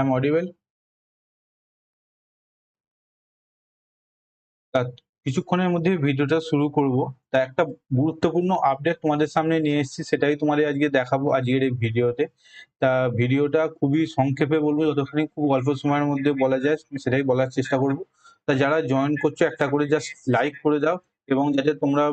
am audible? কিছুক্ষণের মধ্যে ভিডিওটা শুরু করব। তা একটা গুরুত্বপূর্ণ আপডেট তোমাদের সামনে নিয়ে এসেছি, সেটাই তোমাদের আজকে দেখাবো আজকের এই ভিডিওতে। তা ভিডিওটা খুবই সংক্ষেপে বলব, যতখানি খুব অল্প সময়ের মধ্যে বলা যায় সেটাই বলার চেষ্টা করব। তা যারা জয়েন করছ, একটা করে জাস্ট লাইক করে দাও, এবং যাতে তোমরা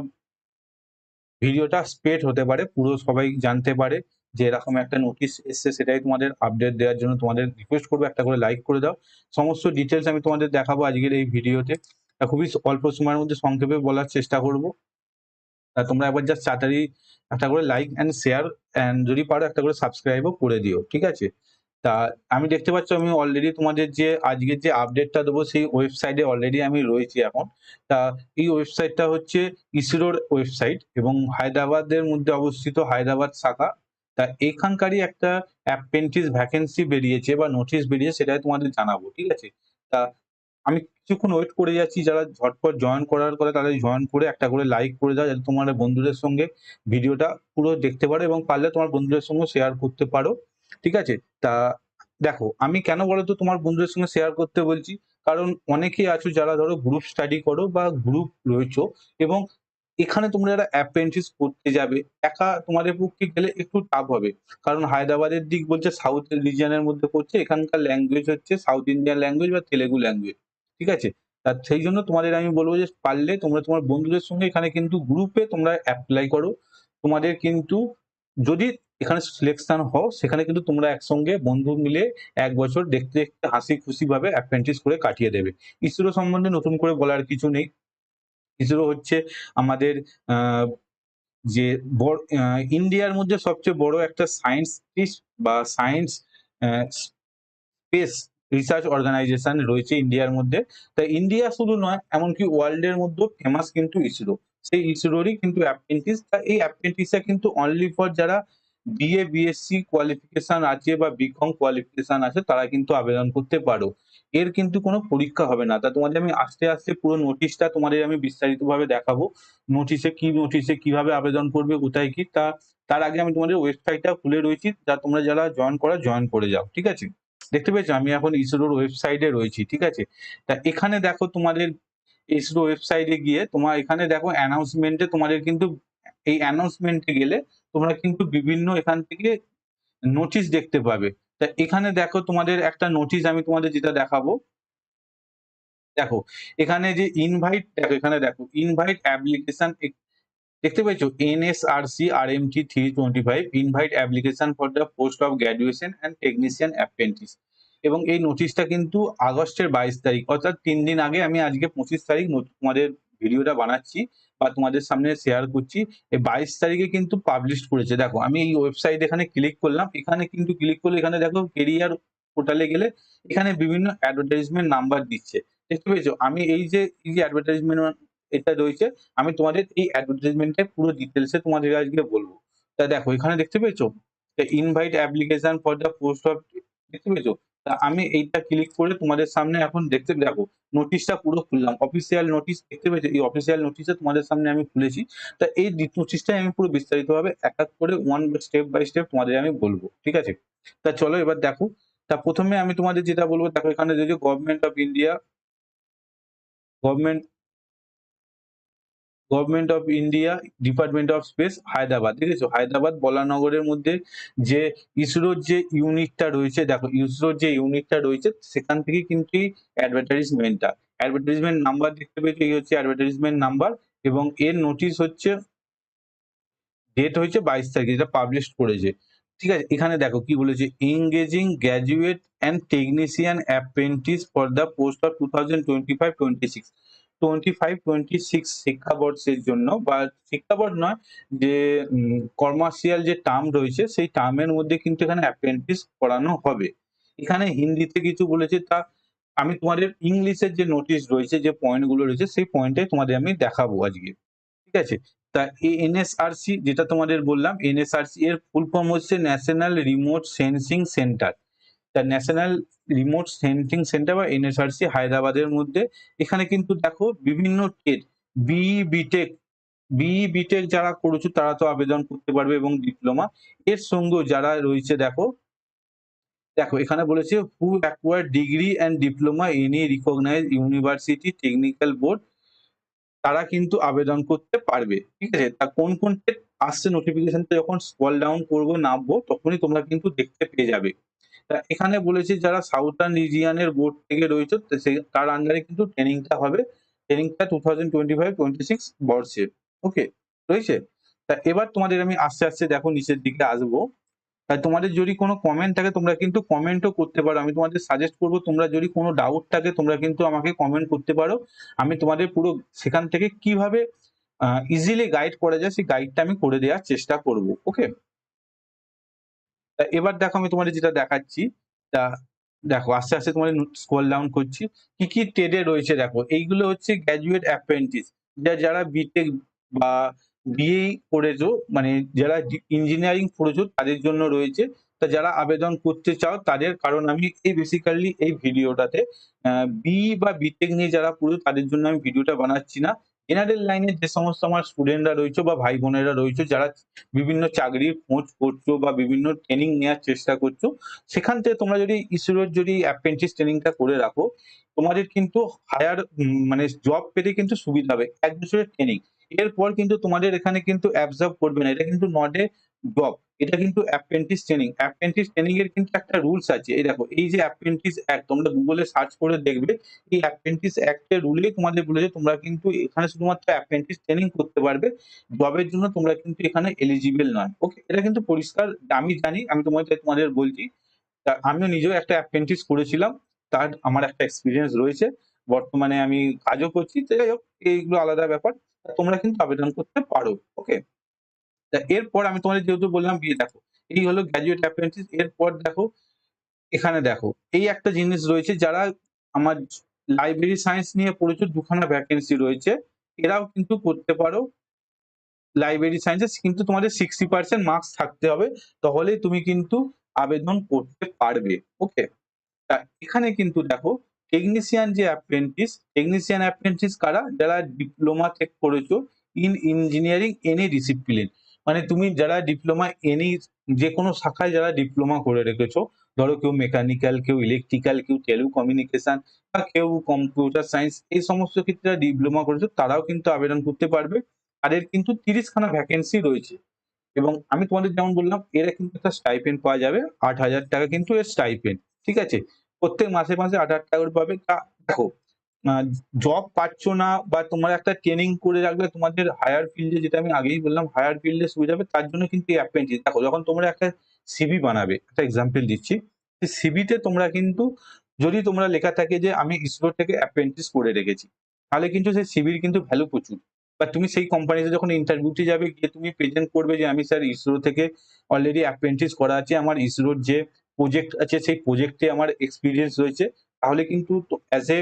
ভিডিওটা স্প্রেড হতে পারে, পুরো সবাই জানতে পারে। যে এরকম একটা নোটিশ এসছে সেটাই তোমাদের আপডেট দেওয়ার জন্য তোমাদের রিকোয়েস্ট করব। একটা করে লাইক করে দাও। সমস্ত ডিটেলস আমি তোমাদের দেখাবো আজকের এই ভিডিওতে। খুবই অল্প সময়ের মধ্যে সংক্ষেপে বলার চেষ্টা করব। তোমরা একবার জাস্ট তাড়াতাড়ি একটা করে লাইক অ্যান্ড শেয়ার অ্যান্ড যদি পারো একটা করে সাবস্ক্রাইবও করে দিও, ঠিক আছে? তা আমি দেখতে পাচ্ছ আমি অলরেডি তোমাদের যে আজকের যে আপডেটটা দেবো সেই ওয়েবসাইটে অলরেডি আমি রয়েছি এখন। তা এই ওয়েবসাইটটা হচ্ছে ইসরোর ওয়েবসাইট এবং হায়দ্রাবাদের মধ্যে অবস্থিত হায়দ্রাবাদ শাখা। তা এখানকারই একটা অ্যাপেন্টিস ভ্যাকেন্সি বেরিয়েছে বা নোটিশ বেরিয়েছে সেটাই তোমাদের জানাব, ঠিক আছে? তা আমি কিছুক্ষণ ওয়েট করে যাচ্ছি, যারা ঝটপট জয়েন করার কথা তাদের জয়েন করে একটা করে লাইক করে দাও, যাতে তোমার বন্ধুদের সঙ্গে ভিডিওটা পুরো দেখতে পারো এবং পারলে তোমার বন্ধুদের সঙ্গে শেয়ার করতে পারো, ঠিক আছে? তা দেখো, আমি কেন বলো তো তোমার বন্ধুদের সঙ্গে শেয়ার করতে বলছি? কারণ অনেকেই আছো যারা ধরো গ্রুপ স্টাডি করো বা গ্রুপ রয়েছো এবং এখানে তোমরা যারা অ্যাপ্রেন্টিস করতে যাবে, একা তোমাদের পক্ষে গেলে একটু টাফ হবে। কারণ হায়দ্রাবাদের দিক বলছে সাউথ রিজিয়নের মধ্যে পড়ছে, এখানকার ল্যাঙ্গুয়েজ হচ্ছে সাউথ ইন্ডিয়ান ল্যাঙ্গুয়েজ বা তেলেগু ল্যাঙ্গুয়েজ ঠিক আছে? আর সেই জন্য তোমাদের আমি বলব যে পারলে তোমরা তোমার বন্ধুদের সঙ্গে এখানে কিন্তু গ্রুপে তোমরা অ্যাপ্লাই করো। তোমাদের কিন্তু যদি এখানে সিলেকশন হও, সেখানে কিন্তু তোমরা একসঙ্গে বন্ধু মিলে এক বছর দেখতে দেখতে হাসি খুশি ভাবে অ্যাপ্রেন্টিস করে কাটিয়ে দেবে। ইসরো সম্বন্ধে নতুন করে বলার কিছু নেই। ইসরো হচ্ছে আমাদের যে ইন্ডিয়ার মধ্যে সবচেয়ে বড় একটা সায়েন্স বা সায়েন্স স্পেস রিসার্চ অর্গানাইজেশন রয়েছে ইন্ডিয়ার মধ্যে। তাই ইন্ডিয়া শুধু নয়, এমনকি ওয়ার্ল্ডের মধ্যেও ফেমাস কিন্তু ইসরো। সেই ইসরোরই কিন্তু অ্যাপ্রেন্টিস তা এই অ্যাপ্রেন্টিসটা কিন্তু অনলি ফর যারা বিএ বিএসসি কোয়ালিফিকেশন আছে বা বিকম কোয়ালিফিকেশন আছে, তারা কিন্তু আবেদন করতে পারো। এর কিন্তু কোনো পরীক্ষা হবে না। তা তোমাদের আমি আস্তে আস্তে পুরো নোটিশটা তোমাদের আমি বিস্তারিতভাবে দেখাবো। নোটিশে কি নোটিশে কীভাবে আবেদন করবে, কোথায় কি, তা, তার আগে আমি তোমাদের ওয়েবসাইটটা খুলে রয়েছি। যা তোমরা যারা জয়েন করা জয়েন করে যাও, ঠিক আছে? দেখতে পেয়েছ? আমি এখন ইসরোর ওয়েবসাইটে রয়েছি, ঠিক আছে? তা এখানে দেখো তোমাদের ইসরো ওয়েবসাইটে গিয়ে তোমার এখানে দেখো অ্যানাউন্সমেন্টে তোমাদের কিন্তু, এই অ্যানাউন্সমেন্টে গেলে তোমরা কিন্তু বিভিন্ন এখান থেকে নোটিশ দেখতে পাবে। তা এখানে দেখো তোমাদের একটা নোটিশ আমি তোমাদের যেটা দেখাবো। দেখো, এখানে যে ইনভাইট দেখো এখানে দেখো ইনভাইট অ্যাপ্লিকেশন দেখতে পেয়েছ? NSRC RMT three twenty five invite application for the post of graduation and technician apprentice এবং এই নোটিশটা কিন্তু আগস্টের বাইশ তারিখ, অর্থাৎ তিন দিন আগে আমি আজকে পঁচিশ তারিখ তোমাদের ভিডিওটা বানাচ্ছি। বা তোমাদের সামনে শেয়ার করছি বাইশ তারিখে কিন্তু পাবলিশ করেছে। দেখো, আমি এই ওয়েবসাইট এখানে ক্লিক করলাম, এখানে কিন্তু ক্লিক করলে এখানে দেখো কেরিয়ার পোর্টালে গেলে এখানে বিভিন্ন অ্যাডভার্টাইজমেন্ট নাম্বার দিচ্ছে। দেখতে পেয়েছ? আমি এই যে এই যে অ্যাডভার্টাইজমেন্ট এটা রয়েছে, আমি তোমাদের এই অ্যাডভার্টাইজমেন্টের পুরো ডিটেলসে তোমাদের আজকে বলব। তা দেখো, এখানে দেখতে পেয়েছ? Invite application for the post of দেখতে পেয়েছ? আমি এইটা ক্লিক করে তোমাদের সামনে এখন দেখতে দেখো নোটিশটা পুরো খুললাম। অফিসিয়াল নোটিশ দেখতে পেয়েছ? এই অফিসিয়াল নোটিশে তোমাদের সামনে আমি খুলেছি। তা এই নোটিশটাই আমি পুরো বিস্তারিতভাবে এক এক করে ওয়ান স্টেপ বাই স্টেপ তোমাদের আমি বলব, ঠিক আছে? তা চলো এবার দেখো। তা প্রথমে আমি তোমাদের যেটা বলব, দেখো এখানে যে government of India government government of India department of space Hyderabad ঠিক আছে? হায়দ্রাবাদ বলানগরের মধ্যে যে ইসরোর যে ইউনিটটা রয়েছে, দেখো, ইসরোর যে ইউনিটটা রয়েছে, সেখান থেকে কিন্তু এই অ্যাডভার্টাইজমেন্টটা অ্যাডভার্টাইজমেন্ট নাম্বার দেখতে পেয়েছ, এই হচ্ছে অ্যাডভার্টাইজমেন্ট নাম্বার এবং এর নোটিশ হচ্ছে ডেট হচ্ছে বাইশ তারিখ, যেটা পাবলিশ করেছে। ঠিক আছে? এখানে দেখো কি বলেছে engaging graduate and technician apprentice for the post of two thousand twenty five twenty six twenty five twenty six শিক্ষাবর্ষের জন্য বা শিক্ষাবর্ষ নয়, যে কমার্শিয়াল যে টার্ম রয়েছে, সেই টার্মের মধ্যে কিন্তু এখানে অ্যাপ্রেন্টিস করানো হবে। এখানে হিন্দিতে কিছু বলেছে, তা আমি তোমাদের ইংলিশের যে নোটিশ রয়েছে, যে পয়েন্টগুলো রয়েছে, সেই পয়েন্টটাই তোমাদের আমি দেখাবো আজকে। ঠিক আছে? তা এনএসআরসি যেটা তোমাদের বললাম এনএসআরসি এর ফুল ফর্ম হচ্ছে ন্যাশনাল রিমোট সেন্সিং সেন্টার তা ন্যাশনাল রিমোট সেন্সিং সেন্টার বা এনএসআরসি হায়দ্রাবাদের মধ্যে। এখানে কিন্তু দেখো বিভিন্ন টেট বিই বিটেক বিই বিটেক যারা করেছ তারা তো আবেদন করতে পারবে এবং ডিপ্লোমা এর সঙ্গেও যারা রয়েছে দেখো দেখো এখানে বলেছে who acquire degree and diploma in recognise university technical board তারা কিন্তু আবেদন করতে পারবে, ঠিক আছে? তা কোন কোন আসছে নোটিফিকেশনটা যখন স্কল ডাউন করব, নামবো, তখনই তোমরা কিন্তু দেখতে পেয়ে যাবে। এখানে বলেছে যারা সাউথার্ন রিজিয়ানের বোর্ড থেকে রয়েছে তার আন্ডারে কিন্তু ট্রেনিংটা হবে। ট্রেনিংটা টু থাউজেন্ড টোয়েন্টি বর্ষে। ওকে রয়েছে? তা এবার তোমাদের আমি আস্তে আস্তে দেখো নিচের দিকে আসব। তাই তোমাদের যদি কোনো কমেন্ট থাকে, তোমরা কিন্তু কমেন্টও করতে পারো। আমি তোমাদের সাজেস্ট করব, তোমরা যদি কোনো ডাউট থাকে, তোমরা কিন্তু আমাকে কমেন্ট করতে পারো। আমি তোমাদের পুরো সেখান থেকে কীভাবে ইজিলি গাইড করা যায়, সেই গাইডটা আমি করে দেওয়ার চেষ্টা করব। ওকে তা এবার দেখো আমি তোমাদের যেটা দেখাচ্ছি, তা দেখো আস্তে আস্তে তোমাদের স্কোল ডাউন করছি। কি কি ট্রেডে রয়েছে দেখো, এইগুলো হচ্ছে গ্র্যাজুয়েট অ্যাপ্রেন্টিস যা যারা বিটেক বা বিএ করেছ মানে যারা ইঞ্জিনিয়ারিং পড়েছো তাদের জন্য রয়েছে। তা যারা আবেদন করতে চাও তাদের, কারণ আমি এই বেসিক্যালি এই ভিডিওটাতে বি বা বিটেক নিয়ে যারা পড়েছো তাদের জন্য আমি ভিডিওটা বানাচ্ছি না। জেনারেল লাইনে যে সমস্ত আমার স্টুডেন্টরা রয়েছে বা ভাই বোনেরা রয়েছে, যারা বিভিন্ন চাকরির খোঁজ করছ বা বিভিন্ন ট্রেনিং নেওয়ার চেষ্টা করছ, সেখান থেকে তোমরা যদি ইসরোর যদি অ্যাপ্রেন্টিস ট্রেনিংটা করে রাখো, তোমাদের কিন্তু হায়ার মানে জব পেতে কিন্তু সুবিধা হবে, এক বছরের ট্রেনিং এরপর কিন্তু তোমাদের এখানে কিন্তু অ্যাবজর্ব করবে না, এটা কিন্তু নট এ জব এটা কিন্তু অ্যাপ্রেন্টিস ট্রেনিং অ্যাপ্রেন্টিস ট্রেনিং এর কিন্তু একটা রুলস আছে। এই দেখো, এই যে অ্যাপ্রেন্টিস অ্যাক্ট তোমরা গুগলে সার্চ করে দেখবে, এই অ্যাপ্রেন্টিস অ্যাক্টের রুলেই তোমাদের বলেছে, তোমরা কিন্তু এখানে শুধুমাত্র অ্যাপ্রেন্টিস ট্রেনিং করতে পারবে। জবের জন্য তোমরা কিন্তু এখানে এলিজিবল নয়। ওকে এটা কিন্তু পরিষ্কার, আমি জানি, আমি তোমাদের তোমাদের বলছি। আমিও নিজেও একটা অ্যাপ্রেন্টিস করেছিলাম, তার আমার একটা এক্সপিরিয়েন্স রয়েছে। বর্তমানে আমি কাজও করছি যাই হোক, এইগুলো আলাদা ব্যাপার। তোমরা কিন্তু আবেদন করতে পারো। ওকে এরপর আমি তোমাদের যেহেতু বললাম বিয়ে দেখো, এই হলো গ্র্যাজুয়েট অ্যাপ্রেন্টিস এরপর দেখো, এখানে দেখো, এই একটা জিনিস রয়েছে যারা আমার লাইব্রেরি সায়েন্স নিয়ে পড়েছো, দুখানা ভ্যাকেন্সি রয়েছে, এরাও কিন্তু করতে পারো লাইব্রেরি সায়েন্সে কিন্তু তোমাদের সিক্সটি পার্সেন্ট মার্কস থাকতে হবে তাহলেই তুমি কিন্তু আবেদন করতে পারবে ওকে তা এখানে কিন্তু দেখো টেকনিশিয়ান যে অ্যাপ্রেন্টিস টেকনিশিয়ান অ্যাপ্রেন্টিস কারা? যারা ডিপ্লোমা থেকে করেছ ইন ইঞ্জিনিয়ারিং এনি ডিসিপ্লিন মানে তুমি যারা ডিপ্লোমা এনি যে কোনো শাখায় যারা ডিপ্লোমা করে রেখেছো, ধরো কেউ মেকানিক্যাল কেউ ইলেকট্রিক্যাল কেউ টেলিউ কমিউনিকেশন বা কেউ কম্পিউটার সায়েন্স এই সমস্ত ক্ষেত্রে ডিপ্লোমা করেছ, তারাও কিন্তু আবেদন করতে পারবে। তাদের কিন্তু তিরিশখানা ভ্যাকেন্সি রয়েছে। এবং আমি তোমাদের যেমন বললাম, এরা কিন্তু একটা স্টাইপেন্ড পাওয়া যাবে। আট হাজার টাকা কিন্তু এর স্টাইপেন্ড ঠিক আছে? প্রত্যেক মাসে মাসে আট হাজার টাকা করে পাবে। তা দেখো জব পাচ্ছ না বা তোমার একটা ট্রেনিং করে রাখলে তোমাদের হায়ার ফিল্ডে যেটা আমি আগেই বললাম হায়ার ফিল্ডে সুবিধা হবে, তার জন্য কিন্তু অ্যাপ্রেন্টিস দেখো যখন তোমরা একটা সিবি বানাবে, একটা এক্সাম্পল দিচ্ছি সিবিতে তোমরা কিন্তু, যদি তোমরা লেখা থাকে যে আমি ইসরো থেকে অ্যাপ্রেন্টিস করে রেখেছি, তাহলে কিন্তু সেই সিবির কিন্তু ভ্যালু প্রচুর। বা তুমি সেই কোম্পানিতে যখন ইন্টারভিউতে যাবে, গিয়ে তুমি প্রেজেন্ট করবে যে আমি স্যার ইসরো থেকে অলরেডি অ্যাপ্রেন্টিস করা আছে, আমার ইসরোর যে প্রজেক্ট আছে, সেই প্রজেক্টে আমার এক্সপিরিয়েন্স রয়েছে, তাহলে কিন্তু অ্যাজ এ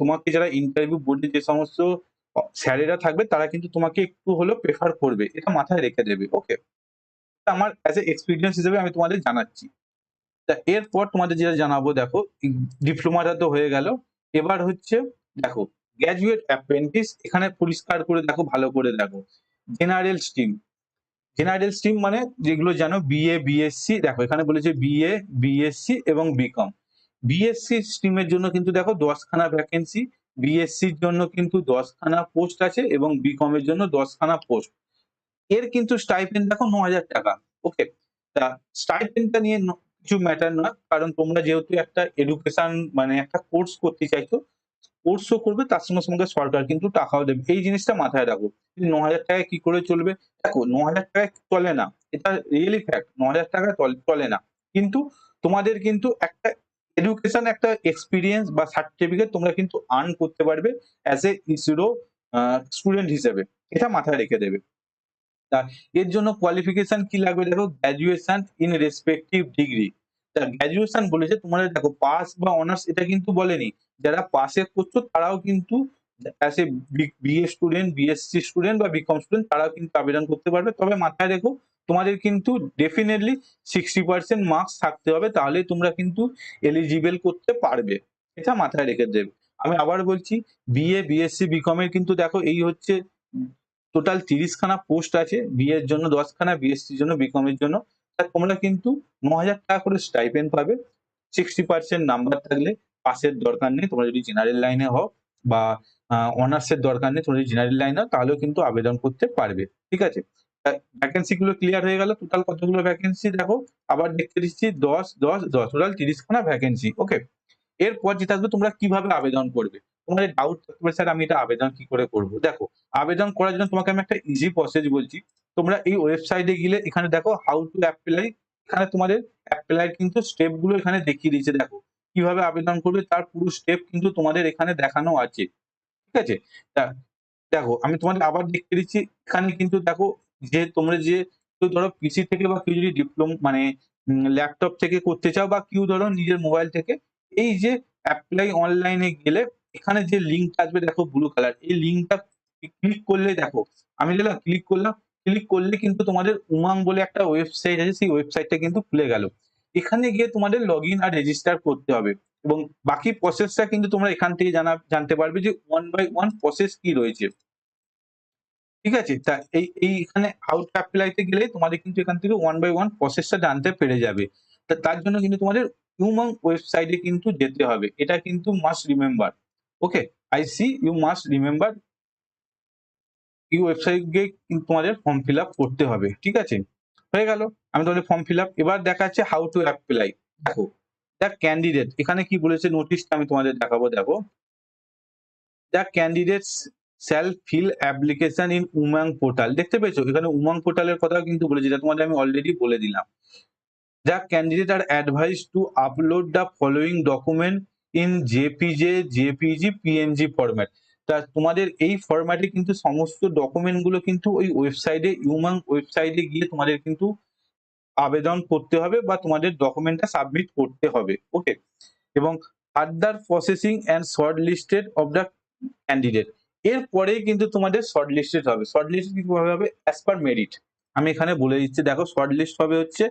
তোমাকে যারা ইন্টারভিউ বোর্ডে যে সমস্ত স্যারেরা থাকবে, তারা কিন্তু তোমাকে একটু হলেও প্রেফার করবে। এটা মাথায় রেখে দেবে ওকে আমার অ্যাজ এ এক্সপিরিয়েন্স হিসেবে আমি তোমাদের জানাচ্ছি। তা এরপর তোমাদের যেটা জানাব, দেখো ডিপ্লোমাটা তো হয়ে গেল। এবার হচ্ছে, দেখো গ্র্যাজুয়েট অ্যাপ্রেন্টিস এখানে পরিষ্কার করে দেখো, ভালো করে দেখো। জেনারেল স্ট্রিম জেনারেল স্ট্রিম মানে যেগুলো জানো বিএ বিএসসি দেখো, এখানে বলেছে বিএ বিএসসি এবং বিকম বিএসসি স্ট্রিমের জন্য কিন্তু দেখো দশখানা ভ্যাকেন্সি বিএসসির জন্য কিন্তু দশখানা পোস্ট আছে এবং বিকম এর জন্য দশখানা পোস্ট এর কিন্তু স্টাইপেন্ড দেখো ন হাজার টাকা ওকে তা স্টাইপেন্ডটা নিয়ে কিছু ম্যাটার না, কারণ তোমরা যেহেতু একটা এডুকেশন মানে একটা কোর্স করতে চাইছো কোর্সও করবে, তার সঙ্গে সঙ্গে সরকার কিন্তু টাকাও দেবে। এই জিনিসটা মাথায় রাখো ন হাজার টাকায় কি করে চলবে? দেখো ন হাজার টাকায় চলে না, এটা রিয়েলি ফ্যাক্ট ন হাজার টাকা চলে না। কিন্তু তোমাদের কিন্তু একটা এডুকেশন একটা এক্সপিরিয়েন্স বা সার্টিফিকেট তোমরা কিন্তু আর্ন করতে পারবে অ্যাজ এ ইসরো স্টুডেন্ট হিসেবে। এটা মাথায় রেখে দেবে। তা এর জন্য কোয়ালিফিকেশন কি লাগবে দেখো? গ্র্যাজুয়েশন ইন রেসপেক্টিভ ডিগ্রি তা গ্র্যাজুয়েশন বলেছে তোমাদের দেখো পাস বা অনার্স এটা কিন্তু বলেনি। যারা পাশে করছ তারাও কিন্তু as a BA student BSc student বা বিকম স্টুডেন্ট তারাও কিন্তু আবেদন করতে পারবে। তবে মাথায় রেখো, তোমাদের কিন্তু ডেফিনেটলি সিক্সটি পার্সেন্ট মার্কস থাকতে হবে, তাহলে তোমরা কিন্তু এলিজিবল করতে পারবে। এটা মাথায় রেখে দেবে। আমি আবার বলছি বিএ বিএসসি বিকম এর কিন্তু দেখো, এই হচ্ছে টোটাল তিরিশখানা পোস্ট আছে বিএর জন্য দশখানা বিএসসির জন্য বিকম এর জন্য। তোমরা কিন্তু ন হাজার টাকা করে স্টাইপেন্ড পাবে। সিক্সটি পার্সেন্ট নাম্বার থাকলে পাশের দরকার নেই। তোমরা যদি জেনারেল লাইনে হও বা অনার্সের দরকার নেই যদি জেনারেল লাইন হও তাহলেও কিন্তু আবেদন করতে পারবে, ঠিক আছে? ভ্যাকেন্সি গুলো ক্লিয়ার হয়ে গেল টোটাল কতগুলো ভ্যাকেন্সি দেখো? আবার দেখতে দিচ্ছি, দশ দশ দশ টোটাল তিরিশ খানা ভ্যাকেন্সি ওকে এরপর যেটা আসবে, তোমরা কীভাবে আবেদন করবে? তোমাদের ডাউট থাকতে পারে স্যার আমি এটা আবেদন কি করে করব? দেখো, আবেদন করার জন্য তোমাকে আমি একটা ইজি প্রসেস বলছি। তোমরা এই ওয়েবসাইটে গেলে, এখানে দেখো হাউ টু অ্যাপ্লাই এখানে তোমাদের অ্যাপ্লাই কিন্তু স্টেপগুলো এখানে দেখিয়ে দিয়েছে, দেখো। কীভাবে আবেদন করবে, তার পুরো স্টেপ কিন্তু তোমাদের এখানে দেখানো আছে। ঠিক আছে? দেখো, আমি তোমাদের আবার দেখতে দিচ্ছি, এখানে কিন্তু দেখো, যে তোমরা যে কেউ ধরো পিসি থেকে বা কেউ যদি ডিপ্লোম মানে ল্যাপটপ থেকে করতে চাও বা কেউ ধরো নিজের মোবাইল থেকে, এই যে অ্যাপ্লাই অনলাইনে গেলে এখানে যে লিঙ্কটা আসবে, দেখো ব্লু কালার এই লিঙ্কটা ক্লিক করলে দেখো, আমি দিলাম ক্লিক করলাম ক্লিক করলে কিন্তু তোমাদের উমাং বলে একটা ওয়েবসাইট আছে, সেই ওয়েবসাইটটা কিন্তু খুলে গেল। এখানে গিয়ে তোমাদের লগ ইন আর রেজিস্টার করতে হবে। এবং বাকি প্রসেসটা কিন্তু তোমরা এখান থেকে জানা, জানতে পারবে যে ওয়ান বাই ওয়ান প্রসেস কি রয়েছে। ঠিক আছে? তা এই এইখানে আউট অ্যাপ্লাইতে গেলে তোমাদের কিন্তু এখান থেকে ওয়ান বাই ওয়ান প্রসেসটা জানতে পেরে যাবে। তা তার জন্য কিন্তু তোমাদের ইউমাং ওয়েবসাইটে কিন্তু যেতে হবে। এটা কিন্তু must remember okay I see you must remember এই ওয়েবসাইট গিয়ে কিন্তু তোমাদের ফর্ম ফিল আপ করতে হবে। ঠিক আছে? হয়ে গেল। আমি তোমাদের ফর্ম ফিল আপ এবার দেখাচ্ছে হাউ টু অ্যাপ্লাই দেখো দ্য ক্যান্ডিডেট এখানে কি বলেছে নোটিশটা আমি তোমাদের দেখাবো, দেখো। The candidates shall fill application in Umang portal দেখতে পেয়েছ? এখানে উমাং পোর্টালের কথা কিন্তু বলেছি যেটা তোমাদের আমি অলরেডি বলে দিলাম। The candidate are advise to upload the following document in JPJ JPG PNG format তা তোমাদের এই ফরম্যাটে কিন্তু সমস্ত ডকুমেন্টগুলো কিন্তু ওই ওয়েবসাইটে ইউমাং ওয়েবসাইটে গিয়ে তোমাদের কিন্তু আবেদন করতে হবে বা তোমাদের ডকুমেন্টটা সাবমিট করতে হবে ওকে এবং further processing and short listed of the candidate এরপরেই কিন্তু তোমাদের শর্ট লিস্টেড হবে। শর্ট লিস্ট কীভাবে হবে? অ্যাজ পার মেরিট আমি এখানে বলে দিচ্ছি, দেখো শর্ট লিস্ট হবে হচ্ছে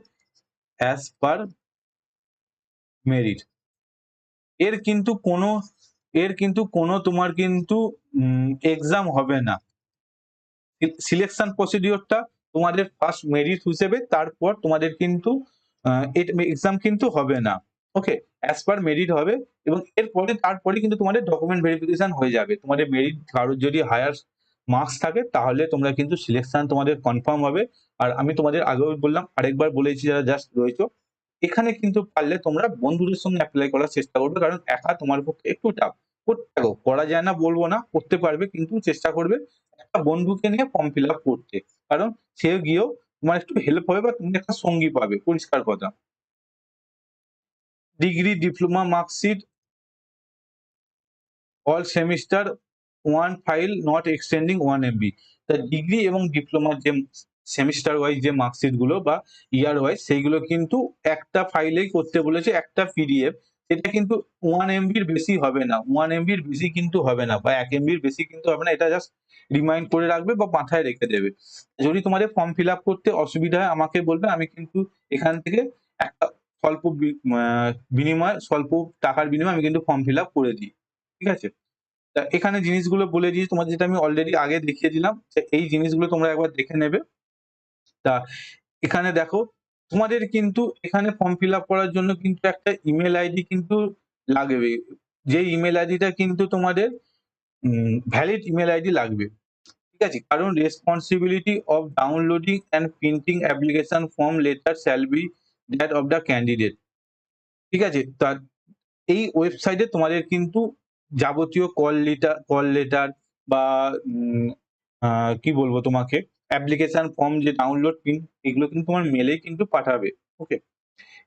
অ্যাজ পার মেরিট এর কিন্তু কোনো, এর কিন্তু কোনো তোমার কিন্তু এক্সাম হবে না। সিলেকশন প্রসিডিওরটা তোমাদের ফার্স্ট মেরিট হিসেবে, তারপর তোমাদের কিন্তু এক্সাম কিন্তু হবে না। ওকে অ্যাজ পার মেরিট হবে এবং এরপরে, তারপরে কিন্তু তোমাদের ডকুমেন্ট ভেরিফিকেশন হয়ে যাবে। তোমাদের মেরিট কারোর যদি হায়ার মার্কস থাকে, তাহলে তোমরা কিন্তু সিলেকশন তোমাদের কনফার্ম হবে। আর আমি তোমাদের আগেও বললাম, আরেকবার বলেছি যারা জাস্ট রয়েছে, এখানে কিন্তু পারলে তোমরা বন্ধুদের সঙ্গে অ্যাপ্লাই করার চেষ্টা করবে, কারণ একা তোমার পক্ষে একটু টাফ করতে পারো, করা যায় না বলব না, করতে পারবে, কিন্তু চেষ্টা করবে একটা বন্ধুকে নিয়ে ফর্ম ফিল আপ করতে। কারণ সে গিয়েও তোমার একটু হেল্প হবে বা তুমি একটা সঙ্গী পাবে, পরিষ্কার কথা। Degree diploma marksheet all semester one file not extending one MB তা ডিগ্রি এবং ডিপ্লোমার যে সেমিস্টার ওয়াইজ যে মার্কশিটগুলো বা ইয়ার ওয়াইজ সেইগুলো কিন্তু একটা ফাইলেই করতে বলেছে, একটা পিডিএফ সেটা কিন্তু ওয়ান এমবির বেশি হবে না। ওয়ান এমবির বেশি কিন্তু হবে না বা এক এমবির বেশি কিন্তু হবে না, এটা জাস্ট রিমাইন্ড করে রাখবে বা মাথায় রেখে দেবে। যদি তোমাদের ফর্ম ফিল আপ করতে অসুবিধা হয়, আমাকে বলবে, আমি কিন্তু এখান থেকে একটা স্বল্প বিনিময়, স্বল্প টাকার বিনিময়ে আমি কিন্তু ফর্ম ফিল আপ করে দিই। ঠিক আছে? এখানে জিনিসগুলো বলে দিই তোমার যেটা আমি অলরেডি আগে দেখিয়ে দিলাম এই জিনিসগুলো তোমরা একবার দেখে নেবে। তা এখানে দেখো, তোমাদের কিন্তু এখানে ফর্ম ফিল আপ করার জন্য কিন্তু একটা ইমেল আইডি কিন্তু লাগবে। যে ইমেল আইডিটা কিন্তু তোমাদের ভ্যালিড ইমেল আইডি লাগবে। ঠিক আছে? কারণ responsibility of downloading and printing application form letter shall be that of the candidate ঠিক আছে? তার এই ওয়েবসাইটে তোমাদের কিন্তু যাবতীয় কল লেটার কল লেটার বা কি বলব তোমাকে? অ্যাপ্লিকেশন ফর্ম যে ডাউনলোড পিন এগুলো কিন্তু তোমার মেলেই কিন্তু পাঠাবে। ওকে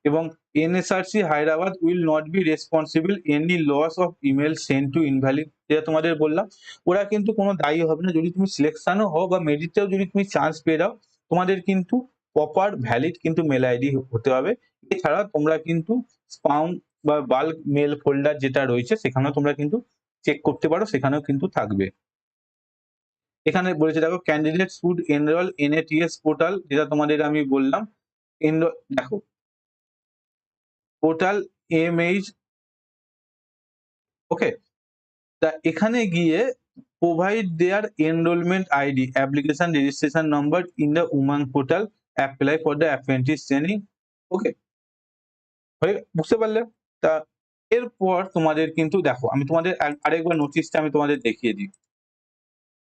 এবং NSRC Hyderabad will not be responsible any loss of email send to invalid যেটা তোমাদের বললাম। ওরা কিন্তু কোনো দায়ী হবে না। যদি তুমি সিলেকশনও হও বা মেরিটেও যদি তুমি চান্স পেয়ে দাও, তোমাদের কিন্তু প্রপার ভ্যালিড কিন্তু মেল আইডি হতে হবে। এছাড়া তোমরা কিন্তু স্পাম বা বাল্ক মেল ফোল্ডার যেটা রয়েছে, সেখানেও তোমরা কিন্তু চেক করতে পারো, সেখানেও কিন্তু থাকবে। এখানে বলেছে দেখো candidate should enroll NATS portal যেটা তোমাদের আমি বললাম। দেখো পোর্টাল এমএইচ ওকে তা এখানে গিয়ে provide their enrollment ID application registration number in the Umang portal apply for the apprentice training okay হয়ে বুঝতে পারলে? তা এরপর তোমাদের কিন্তু দেখো, আমি তোমাদের আরেকবার নোটিশটা আমি তোমাদের দেখিয়ে দিই।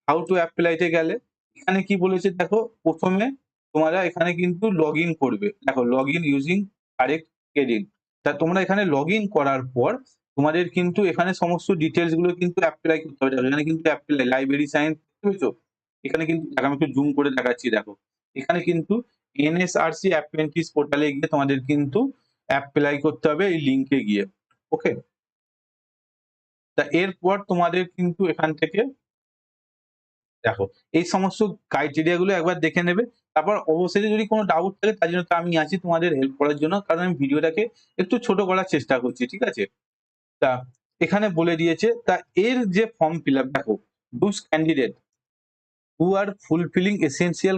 হাউ টু অ্যাপ্লাইতে গেলে, এখানে কি বলেছে দেখো, প্রথমে তোমরা এখানে কিন্তু লগ করবে। দেখো log in using correct credit তা তোমরা এখানে লগ করার পর তোমাদের কিন্তু এখানে সমস্ত ডিটেলসগুলো কিন্তু অ্যাপ্লাই করতে হবে। এখানে কিন্তু অ্যাপ্লাই লাইব্রেরি সায়েন্স বুঝছ এখানে কিন্তু আমি একটু জুম করে দেখাচ্ছি, দেখো। এখানে কিন্তু এনএসআরসি অ্যাপ্রেন্টিস পোর্টালে গিয়ে তোমাদের কিন্তু অ্যাপ্লাই করতে হবে এই লিঙ্কে গিয়ে। ওকে তা এরপর তোমাদের কিন্তু এখান থেকে দেখো, এই সমস্ত ক্রাইটেরিয়া গুলো একবার দেখে নেবে। তারপর অবশ্যই যদি কোনো ডাউট থাকে, তার জন্য আমি আছি তোমাদের হেল্প করার জন্য, কারণ আমি ভিডিওটাকে একটু ছোট করার চেষ্টা করছি, ঠিক আছে? তা এখানে বলে দিয়েছে, তা এর যে ফর্ম ফিল আপ দেখো those candidate who are fulfilling essential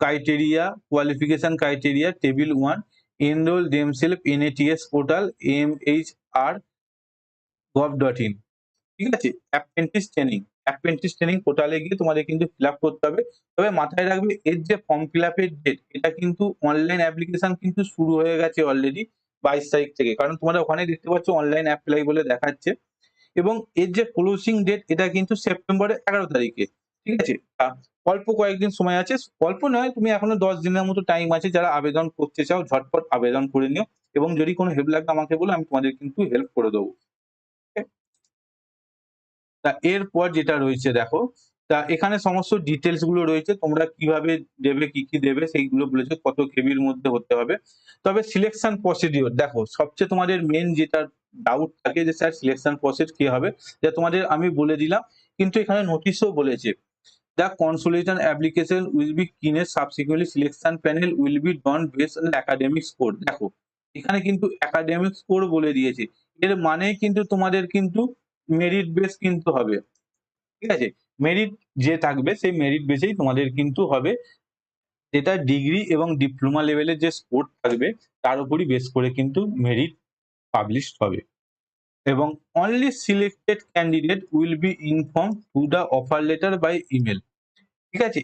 criteria qualification criteria table one enroll themselves portal M H R gov dot in ঠিক আছে? অ্যাপ্রেন্টিস ট্রেনিং অ্যাপ্রেন্টিস ট্রেনিং পোর্টালে গিয়ে তোমাদের কিন্তু ফিল করতে হবে। তবে মাথায় রাখবে, এর যে ফর্ম ফিল আপের ডেট এটা কিন্তু অনলাইন অ্যাপ্লিকেশন কিন্তু শুরু হয়ে গেছে অলরেডি বাইশ তারিখ থেকে। কারণ তোমরা ওখানে দেখতে পাচ্ছ অনলাইন অ্যাপ্লাই বলে দেখাচ্ছে। এবং এর যে ক্লোজিং ডেট এটা কিন্তু সেপ্টেম্বরের এগারো তারিখে। ঠিক আছে? অল্প কয়েকদিন সময় আছে। অল্প নয়, তুমি এখনও দশ দিনের মতো টাইম আছে যারা আবেদন করতে চাও, ঝটপট আবেদন করে নিও। এবং যদি কোনো হেল্প লাগে আমাকে বলো, আমি তোমাদের কিন্তু হেল্প করে দেবো। তা এরপর যেটা রয়েছে দেখো, তা এখানে সমস্ত ডিটেলসগুলো রয়েছে, তোমরা কীভাবে দেবে, কি কি দেবে, সেইগুলো বলেছে, কত কেবির মধ্যে হতে হবে। তবে সিলেকশন প্রসিডিওর দেখো, সবচেয়ে তোমাদের মেন যেটা ডাউট থাকে যে স্যার সিলেকশন প্রসেস কি হবে, যে তোমাদের আমি বলে দিলাম, কিন্তু এখানে নোটিশও বলেছে the consolation application will be কিনের subsequently selection panel will be done base on academic score দেখো, এখানে কিন্তু একাডেমিক স্কোর বলে দিয়েছে, এর মানে কিন্তু তোমাদের কিন্তু মেরিট বেস কিন্তু হবে। ঠিক আছে? মেরিট যে থাকবে, সেই মেরিট বেসেই তোমাদের কিন্তু হবে। যেটা ডিগ্রি এবং ডিপ্লোমা লেভেলের যে স্কোর থাকবে, তার উপরই বেস করে কিন্তু মেরিট পাবলিশ হবে। এবং only selected candidate will be inform to the offer letter by email ঠিক আছে?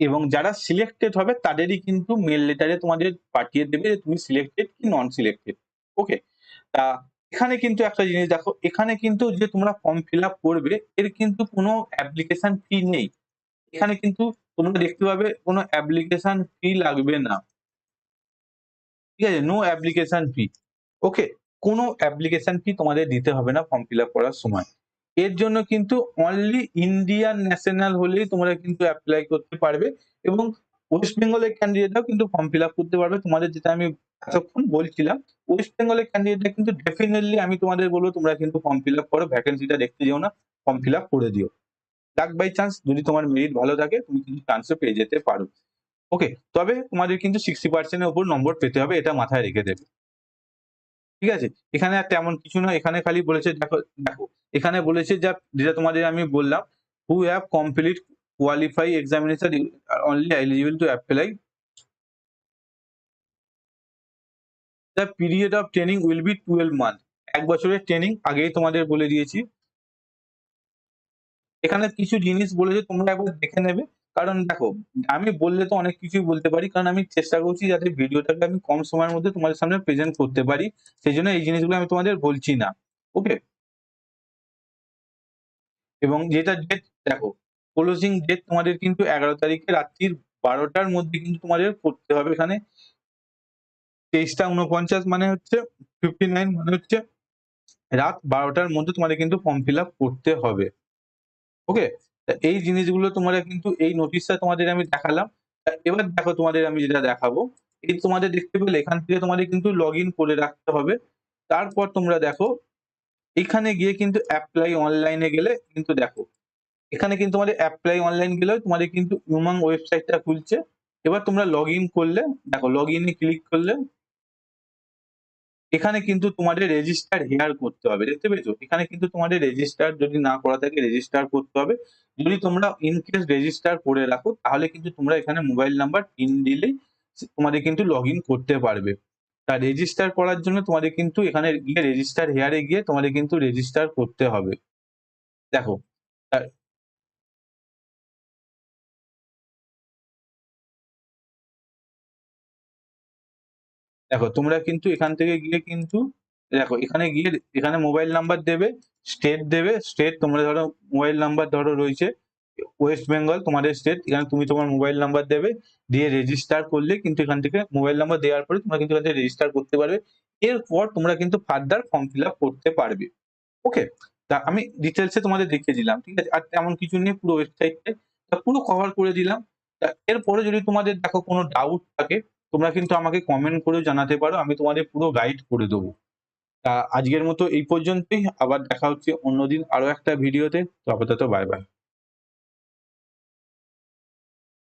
এবং যারা সিলেক্টেড হবে, তাদেরই কিন্তু মেল লেটারে তোমাদের পাঠিয়ে দেবে তুমি সিলেক্টেড কি নন সিলেক্টেড ওকে তা এখানে কিন্তু একটা জিনিস দেখো, এখানে কিন্তু যে তোমরা ফর্ম ফিল করবে, এর কিন্তু কোনো অ্যাপ্লিকেশন ফি নেই। এখানে কিন্তু তোমরা দেখতে পাবে কোনো অ্যাপ্লিকেশন ফি লাগবে না। ঠিক আছে? নো অ্যাপ্লিকেশন ফি ওকে কোনো অ্যাপ্লিকেশন ফি তোমাদের দিতে হবে না ফর্ম ফিল করার সময়। এর জন্য কিন্তু অনলি ইন্ডিয়ান ন্যাশনাল হলেই তোমরা কিন্তু অ্যাপ্লাই করতে পারবে এবং ওয়েস্ট বেঙ্গলের ক্যান্ডিডেটরাও কিন্তু ফর্ম ফিল আপ করতে পারবে। তোমাদের যেটা আমি এতক্ষণ বলছিলাম ওয়েস্ট বেঙ্গলের ক্যান্ডিডেটরা কিন্তু ডেফিনেটলি আমি তোমাদের বলব, তোমরা কিন্তু ফর্ম ফিল আপ করো ভ্যাকেন্সিটা দেখতে যেও না ফর্ম ফিল আপ করে দিও। লাক বাই চান্স যদি তোমার মেরিট ভালো থাকে, তুমি কিন্তু চান্সও পেয়ে যেতে পারো। ওকে তবে তোমাদের কিন্তু সিক্সটি পার্সেন্টের উপর নম্বর পেতে হবে, এটা মাথায় রেখে দেবে। ঠিক আছে? এখানে আর তেমন কিছু না এখানে খালি বলেছে, দেখো দেখো, এখানে বলেছে যা, যেটা তোমাদের আমি বললাম who have complete qualify examination only eligible to apply the period of training will be twelve month এক বছরের ট্রেনিং আগেই তোমাদের বলে দিয়েছি। এখানে কিছু জিনিস বলেছে, তোমরা একবার দেখে নেবে। কারণ দেখো, আমি বললে তো অনেক কিছুই বলতে পারি, কারণ আমি চেষ্টা করছি যাতে ভিডিওটাকে আমি কম সময়ের মধ্যে তোমাদের সামনে প্রেজেন্ট করতে পারি। সেই জন্য এই জিনিসগুলো আমি তোমাদের বলছি না। ওকে এবং যেটা ডেট দেখো ক্লোজিং ডেট তোমাদের কিন্তু এগারো তারিখে রাত্রির বারোটার মধ্যে কিন্তু তোমাদের করতে হবে এখানে। তেইশটা উনপঞ্চাশ মানে হচ্ছে ফিফটি নাইন মানে হচ্ছে রাত বারোটার মধ্যে তোমাদের কিন্তু ফর্ম ফিল আপ করতে হবে। ওকে এই জিনিসগুলো তোমরা কিন্তু এই নোটিশটা তোমাদের আমি দেখালাম। এবার দেখো তোমাদের আমি যেটা দেখাবো। এই তোমাদের দেখতে পেলে এখান থেকে তোমাদের কিন্তু লগ করে রাখতে হবে। তারপর তোমরা দেখো, এখানে গিয়ে কিন্তু অ্যাপ্লাই অনলাইনে গেলে কিন্তু দেখো এখানে কিন্তু তোমাদের অ্যাপ্লাই অনলাইন গেলেও তোমাদের কিন্তু উমাং ওয়েবসাইটটা খুলছে। এবার তোমরা লগ করলে, দেখো লগ ইনে ক্লিক করলে, এখানে কিন্তু তোমাদের রেজিস্টার হেয়ার করতে হবে, দেখতে পেয়েছ? এখানে কিন্তু তোমাদের রেজিস্টার যদি না করা থাকে রেজিস্টার করতে হবে। যদি তোমরা ইন কেস রেজিস্টার করে রাখো, তাহলে কিন্তু তোমরা এখানে মোবাইল নাম্বার পিন দিলেই তোমাদের কিন্তু লগ করতে পারবে। তা রেজিস্টার করার জন্য তোমাদের কিন্তু এখানে গিয়ে রেজিস্টার হেয়ারে গিয়ে তোমাদের কিন্তু রেজিস্টার করতে হবে। দেখো দেখো, তোমরা কিন্তু এখান থেকে গিয়ে কিন্তু, দেখো, এখানে গিয়ে, এখানে মোবাইল নাম্বার দেবে স্টেট দেবে স্টেট তোমরা ধরো মোবাইল নাম্বার ধরো রয়েছে ওয়েস্ট বেঙ্গল তোমাদের স্টেট এখানে তুমি তোমার মোবাইল নাম্বার দেবে, দিয়ে রেজিস্টার করলে কিন্তু এখান থেকে মোবাইল নাম্বার দেওয়ার পরে তোমরা কিন্তু থেকে রেজিস্টার করতে পারবে, এরপর তোমরা কিন্তু ফার্দার ফর্ম ফিল করতে পারবে ওকে তা আমি ডিটেলসে তোমাদের দেখিয়ে দিলাম, ঠিক আছে? আর তেমন কিছু নেই পুরো ওয়েবসাইটটাই তা পুরো কভার করে দিলাম, তা এরপরে যদি তোমাদের দেখো কোনো ডাউট থাকে তোমরা কিন্তু আমাকে কমেন্ট করেও জানাতে পারো, আমি তোমাদের পুরো গাইড করে দেবো। তা আজকের মতো এই পর্যন্তই, আবার দেখা হচ্ছে অন্যদিন আরও একটা ভিডিওতে তো আপাতত বাই বাই